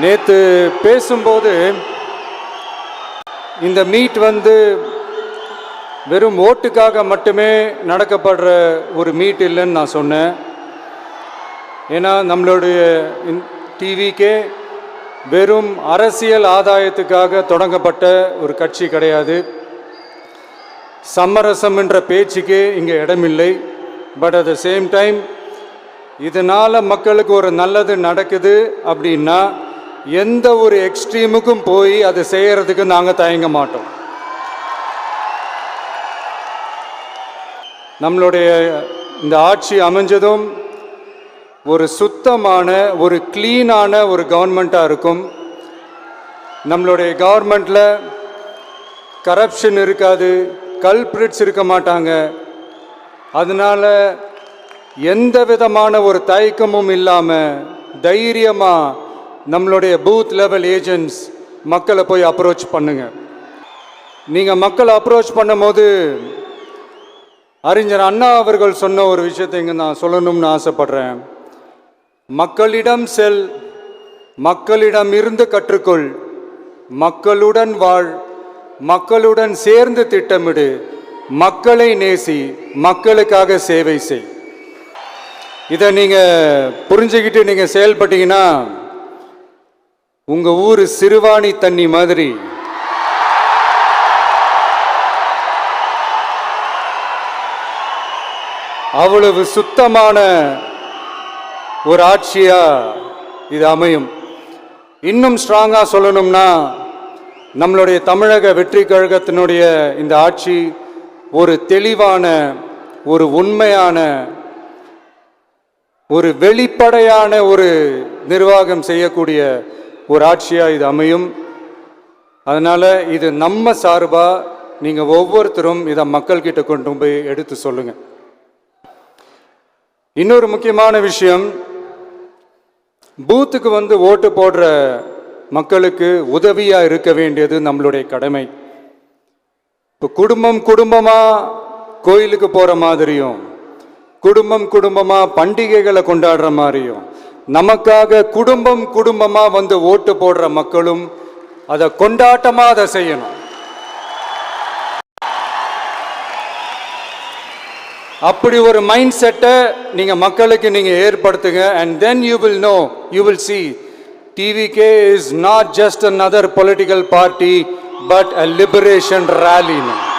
நேற்று பேசும்போது இந்த மீட் வந்து வெறும் ஓட்டுக்காக மட்டுமே நடக்கப்படுற ஒரு மீட் இல்லைன்னு நான் சொன்னேன். ஏன்னா நம்மளுடைய டிவிக்கே வெறும் அரசியல் ஆதாயத்துக்காக தொடங்கப்பட்ட ஒரு கட்சி கிடையாது. சமரசம் என்ற பேச்சுக்கு இங்கே இடமில்லை. But at the same time இதனால் மக்களுக்கு ஒரு நல்லது நடக்குது அப்படின்னா எந்த ஒரு எக்ஸ்ட்ரீமுக்கும் போய் அதை செய்யறதுக்கு நாங்கள் தயங்க மாட்டோம். நம்மளுடைய இந்த ஆட்சி அமைஞ்சதும் ஒரு சுத்தமான ஒரு க்ளீனான ஒரு கவர்மெண்ட்டாக இருக்கும். நம்மளுடைய கவர்மெண்ட்டில் கரப்ஷன் இருக்காது கல்பிரிட்ஸ் இருக்க மாட்டாங்க. அதனால் எந்த விதமான ஒரு தயக்கமும் இல்லாமல் தைரியமாக நம்மளுடைய பூத் லெவல் ஏஜென்ட்ஸ் மக்களை போய் அப்ரோச் பண்ணுங்க. நீங்கள் மக்களை அப்ரோச் பண்ணும்போது அறிஞர் அண்ணா அவர்கள் சொன்ன ஒரு விஷயத்தை இங்கே நான் சொல்லணும்னு ஆசைப்படுறேன். மக்களிடம் செல் மக்களிடம் இருந்து கற்றுக்கொள் மக்களுடன் வாழ் மக்களுடன் சேர்ந்து திட்டமிடு மக்களை நேசி மக்களுக்காக சேவை செய். இதை நீங்கள் புரிஞ்சுக்கிட்டு நீங்கள் செயல்பட்டீங்கன்னா உங்கள் ஊர் சிறுவாணி தண்ணி மாதிரி. அவ்வளவு சுத்தமான ஒரு ஆட்சியா இது அமையும். இன்னும் ஸ்ட்ராங்காக சொல்லணும்னா நம்மளுடைய தமிழக வெற்றி கழகத்தினுடைய இந்த ஆட்சி ஒரு தெளிவான ஒரு உண்மையான ஒரு வெளிப்படையான ஒரு நிர்வாகம் செய்யக்கூடிய ஒரு ஆட்சியாக இது அமையும். அதனால் இது நம்ம சார்பாக நீங்கள் ஒவ்வொருத்தரும் இதை மக்கள்கிட்ட கொண்டு போய் எடுத்து சொல்லுங்கள் இன்னொரு முக்கியமான விஷயம் பூத்துக்கு வந்து ஓட்டு போடுற மக்களுக்கு உதவியாக இருக்க வேண்டியது நம்மளுடைய கடமை. இப்போ குடும்பம் குடும்பமாக கோயிலுக்கு போகிற மாதிரியும் குடும்பம் குடும்பமாக பண்டிகைகளை கொண்டாடுற மாதிரியும் நமக்காக குடும்பம் குடும்பமாக வந்து ஓட்டு போடுற மக்களும் அதை கொண்டாட்டமாக அதை செய்யணும். அப்படி ஒரு மைண்ட் செட்டை நீங்கள் மக்களுக்கு நீங்கள் ஏற்படுத்துங்க and then you will know you will see TVK is not just another political party but a liberation ரேலின்னு